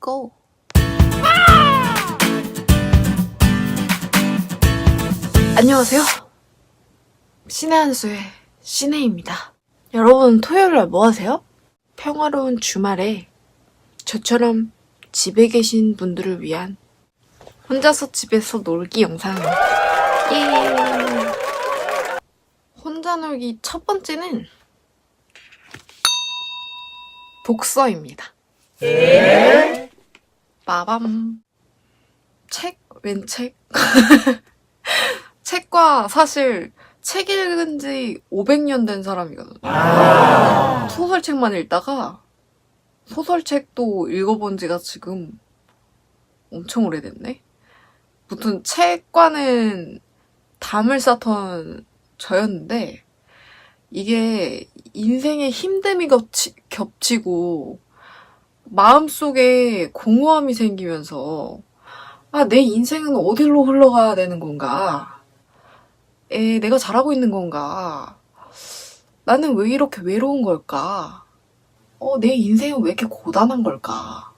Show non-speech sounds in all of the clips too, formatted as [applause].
go. 안녕하세요. 신의 한수의 신혜입니다. 여러분 토요일날 뭐 하세요? 평화로운 주말에 저처럼 집에 계신 분들을 위한 혼자서 집에서 놀기 영상. 예. 혼자 놀기 첫 번째는 독서입니다. 빠밤. 책? 웬 책? [laughs] 책과 사실 책 읽은 지 500년 된 사람이거든요. 소설책만 읽다가 소설책도 읽어본 지가 지금 엄청 오래됐네? 무튼 책과는 담을 쌓던 저였는데 이게 인생의 힘듦이 겹치, 겹치고 마음속에 공허함이 생기면서 아, 내 인생은 어디로 흘러가야 되는 건가? 에, 내가 잘하고 있는 건가? 나는 왜 이렇게 외로운 걸까? 어, 내 인생은 왜 이렇게 고단한 걸까?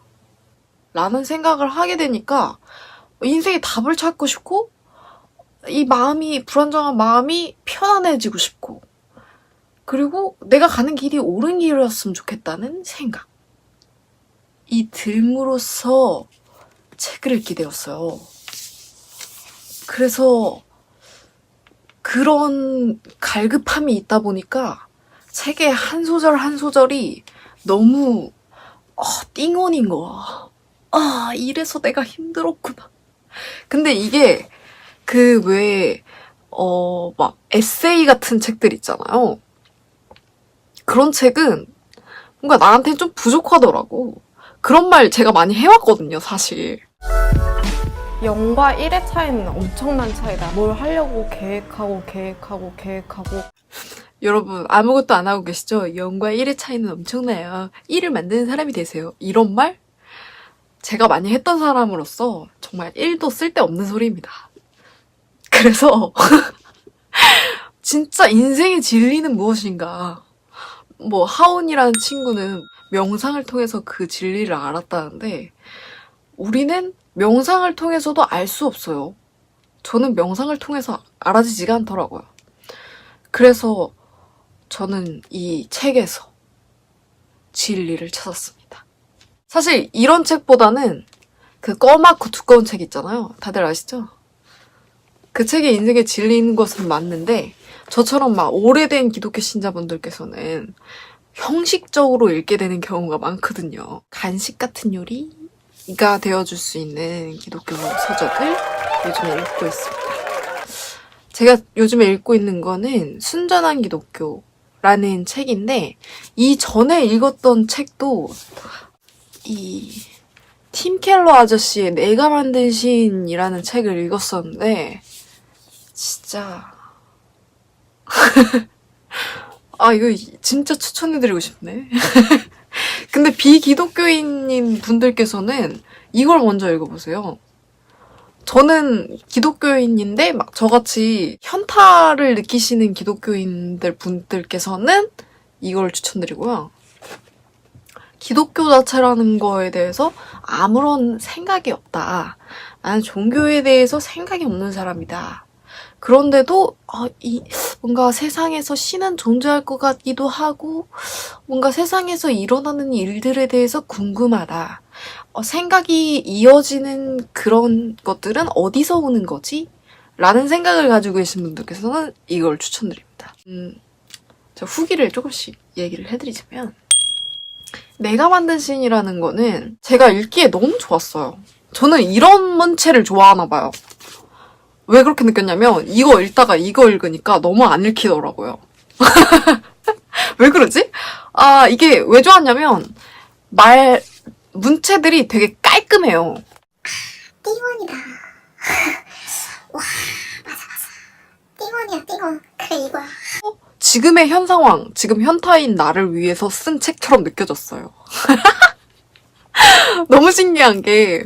라는 생각을 하게 되니까 인생의 답을 찾고 싶고 이 마음이 불안정한 마음이 편안해지고 싶고 그리고 내가 가는 길이 옳은 길이었으면 좋겠다는 생각. 이 들므로써 책을 읽게 되었어요. 그래서 그런 갈급함이 있다 보니까 책의 한 소절 한 소절이 너무 어, 띵원인 거야. 아, 이래서 내가 힘들었구나. 근데 이게 그 왜, 어, 막 에세이 같은 책들 있잖아요. 그런 책은 뭔가 나한테는 좀 부족하더라고. 그런 말 제가 많이 해왔거든요, 사실. 0과 1의 차이는 엄청난 차이다. 뭘 하려고 계획하고 계획하고 계획하고 여러분, 아무것도 안 하고 계시죠? 0과 1의 차이는 엄청나요. 1을 만드는 사람이 되세요. 이런 말? 제가 많이 했던 사람으로서 정말 1도 쓸데없는 소리입니다. [laughs] 그래서, [laughs] 진짜 인생의 진리는 무엇인가? 뭐, 하온이라는 친구는 명상을 통해서 그 진리를 알았다는데, 우리는 명상을 통해서도 알 수 없어요. 저는 명상을 통해서 알아지지가 않더라고요. 그래서 저는 이 책에서 진리를 찾았습니다. 사실 이런 책보다는 그 꺼맣고 두꺼운 책 있잖아요. 다들 아시죠? 그 책이 인생의 진리인 것은 맞는데 저처럼 막 오래된 기독교 신자분들께서는 형식적으로 읽게 되는 경우가 많거든요. 간식 같은 요리가 되어줄 수 있는 기독교 서적을 요즘에 읽고 있습니다. 제가 요즘에 읽고 있는 거는 순전한 기독교라는 책인데 이 전에 읽었던 책도 이 팀 켈러 아저씨의 내가 만든 시인이라는 책을 읽었었는데 진짜 [laughs] 아 이거 진짜 추천해드리고 싶네. [laughs] 근데 비기독교인인 분들께서는 이걸 먼저 읽어보세요. 저는 기독교인인데 막 저같이 현타를 느끼시는 기독교인들 분들께서는 이걸 추천드리고요. 기독교 자체라는 거에 대해서 아무런 생각이 없다. 나는 종교에 대해서 생각이 없는 사람이다. 그런데도 아, 이 뭔가 세상에서 신은 존재할 것 같기도 하고 뭔가 세상에서 일어나는 일들에 대해서 궁금하다. 어, 생각이 이어지는 그런 것들은 어디서 오는 거지? 라는 생각을 가지고 계신 분들께서는 이걸 추천드립니다. 음, 저 후기를 조금씩 얘기를 해드리자면 내가 만든 신이라는 거는 제가 읽기에 너무 좋았어요. 저는 이런 문체를 좋아하나 봐요. 왜 그렇게 느꼈냐면 이거 읽다가 이거 읽으니까 너무 안 읽히더라고요. [laughs] 왜 그러지? 아 이게 왜 좋았냐면 말 문체들이 되게 깔끔해요. 띵원이다. [laughs] 와, 맞아, 맞아. 띵원이야, 띵원. 그래, 이거야. 지금의 현 상황, 지금 현타인 나를 위해서 쓴 책처럼 느껴졌어요. [laughs] 너무 신기한 게,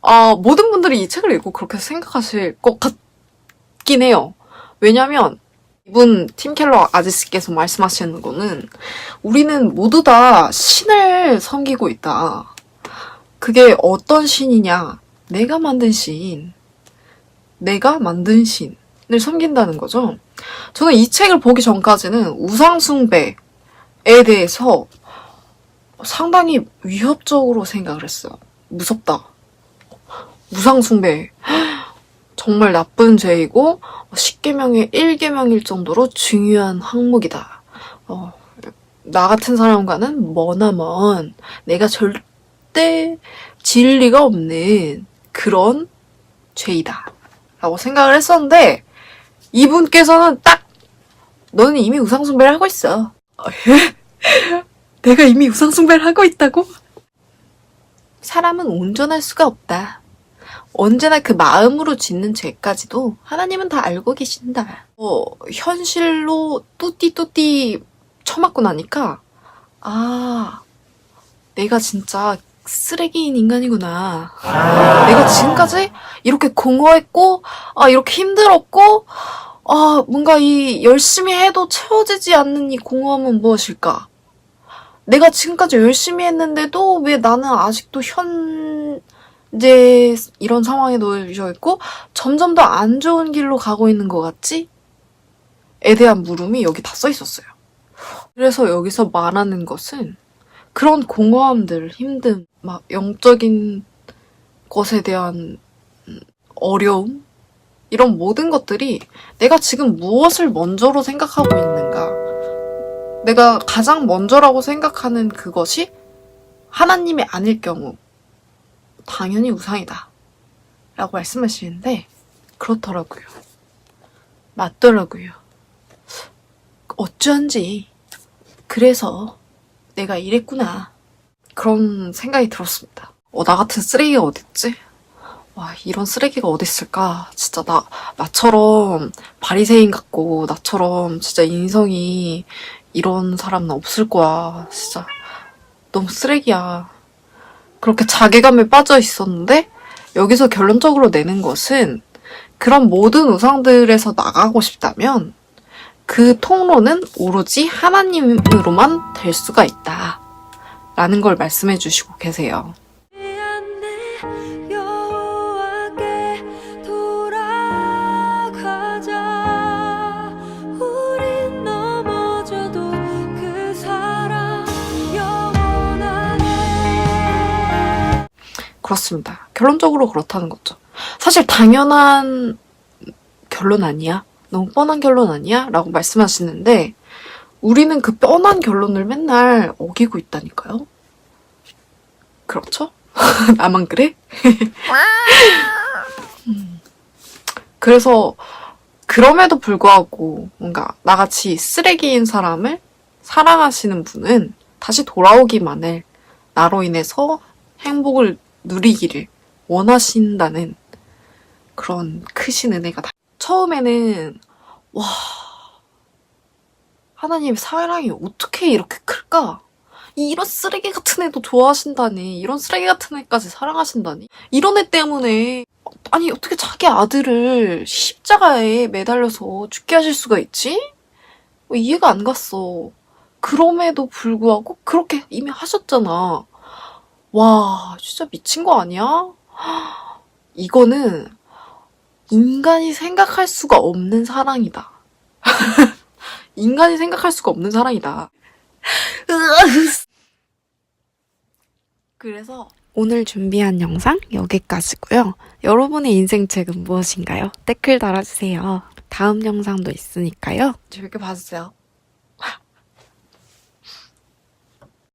아, 모든 분들이 이 책을 읽고 그렇게 생각하실 것 같긴 해요. 왜냐면, 이분 팀 켈러 아저씨께서 말씀하시는 거는, 우리는 모두 다 신을 섬기고 있다. 그게 어떤 신이냐? 내가 만든 신. 내가 만든 신을 섬긴다는 거죠. 저는 이 책을 보기 전까지는 우상숭배에 대해서 상당히 위협적으로 생각을 했어요. 무섭다. 우상숭배. 정말 나쁜 죄이고, 10계명의 1계명일 정도로 중요한 항목이다. 어, 나 같은 사람과는 머나먼 내가 절대 지을 리가 없는 그런 죄이다. 라고 생각을 했었는데, 이분께서는 딱, 너는 이미 우상숭배를 하고 있어. [laughs] 내가 이미 우상숭배를 하고 있다고? 사람은 온전할 수가 없다. 언제나 그 마음으로 짓는 죄까지도 하나님은 다 알고 계신다. 어, 현실로 뚜띠뚜띠 쳐맞고 나니까, 아, 내가 진짜 쓰레기인 인간이구나. 내가 지금까지 이렇게 공허했고, 아, 이렇게 힘들었고, 아, 뭔가 이 열심히 해도 채워지지 않는 이 공허함은 무엇일까? 내가 지금까지 열심히 했는데도 왜 나는 아직도 현 재 이런 상황에 놓여져 있고 점점 더 안 좋은 길로 가고 있는 것 같지? 에 대한 물음이 여기 다 써 있었어요. 그래서 여기서 말하는 것은 그런 공허함들, 힘듦, 막 영적인 것에 대한 음, 어려움? 이런 모든 것들이 내가 지금 무엇을 먼저로 생각하고 있는가? 내가 가장 먼저라고 생각하는 그것이 하나님이 아닐 경우 당연히 우상이다. 라고 말씀하시는데 그렇더라고요. 맞더라고요. 어쩐지 그래서 내가 이랬구나. 그런 생각이 들었습니다. 어, 나 같은 쓰레기가 어딨지? 와, 이런 쓰레기가 어딨을까? 진짜 나, 나처럼 바리새인 같고, 나처럼 진짜 인성이 이런 사람은 없을 거야. 진짜 너무 쓰레기야. 그렇게 자괴감에 빠져 있었는데 여기서 결론적으로 내는 것은 그런 모든 우상들에서 나가고 싶다면 그 통로는 오로지 하나님으로만 될 수가 있다. 라는 걸 말씀해 주시고 계세요. 그렇습니다. 결론적으로 그렇다는 거죠. 사실 당연한 결론 아니야? 너무 뻔한 결론 아니야? 라고 말씀하시는데, 우리는 그 뻔한 결론을 맨날 어기고 있다니까요? 그렇죠? [laughs] 나만 그래? 음. 그래서, 그럼에도 불구하고, 뭔가 나같이 쓰레기인 사람을 사랑하시는 분은 다시 돌아오기만을 나로 인해서 행복을 누리기를 원하신다는 그런 크신 은혜가 다. 처음에는 와 하나님 사랑이 어떻게 이렇게 클까? 이런 쓰레기 같은 애도 좋아하신다니 이런 쓰레기 같은 애까지 사랑하신다니 이런 애 때문에 아니 어떻게 자기 아들을 십자가에 매달려서 죽게 하실 수가 있지? 뭐 이해가 안 갔어. 그럼에도 불구하고 그렇게 이미 하셨잖아. 와, 진짜 미친 거 아니야? [gasps] 이거는 인간이 생각할 수가 없는 사랑이다. [laughs] 인간이 생각할 수가 없는 사랑이다. [laughs] 그래서 오늘 준비한 영상 여기까지고요. 여러분의 인생책은 무엇인가요? 댓글 달아주세요. 다음 영상도 있으니까요. 재밌게 봐주세요.